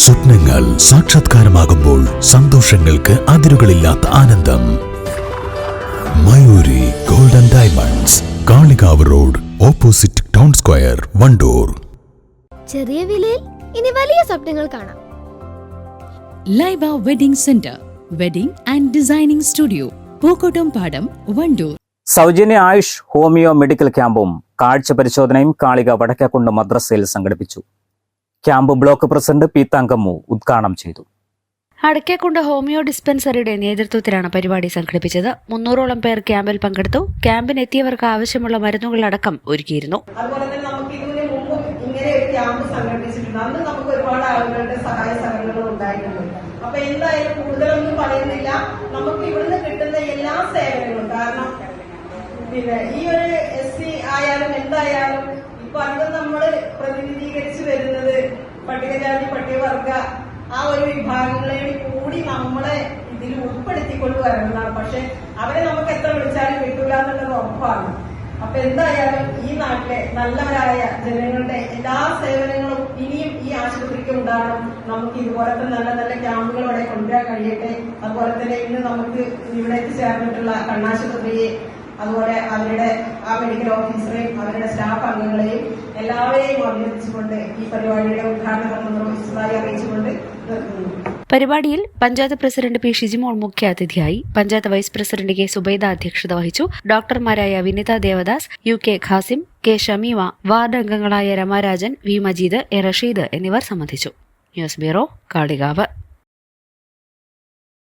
സ്വപ്നങ്ങൾ സാക്ഷാത്കാരമാകുമ്പോൾ സന്തോഷങ്ങൾക്ക് അതിരുകളില്ലാത്ത ആനന്ദം. Mayuri golden diamonds Kalikavu road opposite town square Wandoor. ചെറിയ വിലയിൽ ഇനി വലിയ സ്വപ്നങ്ങൾ കാണാം. Laiba wedding centre wedding and designing studio Pookottam Padam Wandoor. സൗജന്യ ആയുഷ് ഹോമിയോ മെഡിക്കൽ ക്യാമ്പും കാഴ്ച പരിശോധനയും കാളിക വടക്കേക്കുണ്ട് മദ്രസയിൽ സംഘടിപ്പിച്ചു. Camp block president P Thankammu ഉദ്ഘാടനം ചെയ്തു. അടക്കേക്കുണ്ട് ഹോമിയോ ഡിസ്പെൻസറിയുടെ നേതൃത്വത്തിലാണ് പരിപാടി സംഘടിപ്പിച്ചത്. മുന്നൂറോളം പേർ ക്യാമ്പിൽ പങ്കെടുത്തു. ക്യാമ്പിനെത്തിയവർക്ക് ആവശ്യമുള്ള മരുന്നുകൾ മരുന്നുകളടക്കം ഒരുക്കിയിരുന്നു. അതുപോലെ തന്നെ നമുക്ക് ഇതിനു മുമ്പും ഇങ്ങനെ ഒരു ക്യാമ്പ് സംഘടിപ്പിച്ചിട്ടുണ്ട്. അന്ന് നമുക്ക് ഒരുപാട് ആളുകളുടെ സഹായ സഹകരണങ്ങൾ ഉണ്ടായിട്ടുണ്ട്. അപ്പൊ എന്തായാലും കൂടുതലൊന്നും പറയുന്നില്ല. നമുക്ക് ഇവിടുന്ന് കിട്ടുന്ന എല്ലാ സേവനങ്ങളും. കാരണം പിന്നെ ഈ ഒരു എസ് സി ആയാലും എന്തായാലും ഇപ്പൊ അധികം നമ്മൾ പ്രതിനിധീകരിച്ച് വരുന്നത് പട്ടികജാതി പട്ടികവർഗ ആ ഒരു വിഭാഗങ്ങളെ കൂടി നമ്മളെ ഇതിൽ ഉൾപ്പെടുത്തിക്കൊണ്ട് വരണമെന്നാണ് പക്ഷെ അവരെ നമുക്ക് എത്ര വിളിച്ചാലും കിട്ടില്ല എന്നുള്ളത് ഉറപ്പാണ്. അപ്പൊ എന്തായാലും ഈ നാട്ടിലെ നല്ലവരായ ജനങ്ങളുടെ എല്ലാ സേവനങ്ങളും ഇനിയും ഈ ആശുപത്രിക്ക് ഉണ്ടാകണം. നമുക്ക് ഇതുപോലത്തെ നല്ല നല്ല ക്യാമ്പുകളോടെ കൊണ്ടുവരാൻ കഴിയട്ടെ. അതുപോലെ തന്നെ ഇന്ന് നമുക്ക് ഇവിടെ എത്തിച്ചേർന്നിട്ടുള്ള കണ്ണാശുപത്രിയെ അതുപോലെ അവരുടെ ആ മെഡിക്കൽ ഓഫീസറെയും അവരുടെ സ്റ്റാഫ് അംഗങ്ങളെയും എല്ലാവരെയും അഭിനന്ദിച്ചുകൊണ്ട് ഈ പരിപാടിയുടെ ഉദ്ഘാടനം നിർവഹിച്ചതായി അറിയിച്ചുകൊണ്ട് പരിപാടിയിൽ പഞ്ചായത്ത് പ്രസിഡന്റ് പി ഷിജിമോൾ മുഖ്യാതിഥിയായി panchayat vice president K Zubaida അധ്യക്ഷത വഹിച്ചു. ഡോക്ടർമാരായ Vinitha Devadas U K Khasim K Shameema ward അംഗങ്ങളായ രമാരാജൻ വി മജീദ് എ റഷീദ് എന്നിവർ സംബന്ധിച്ചു. News bureau Kalikavu.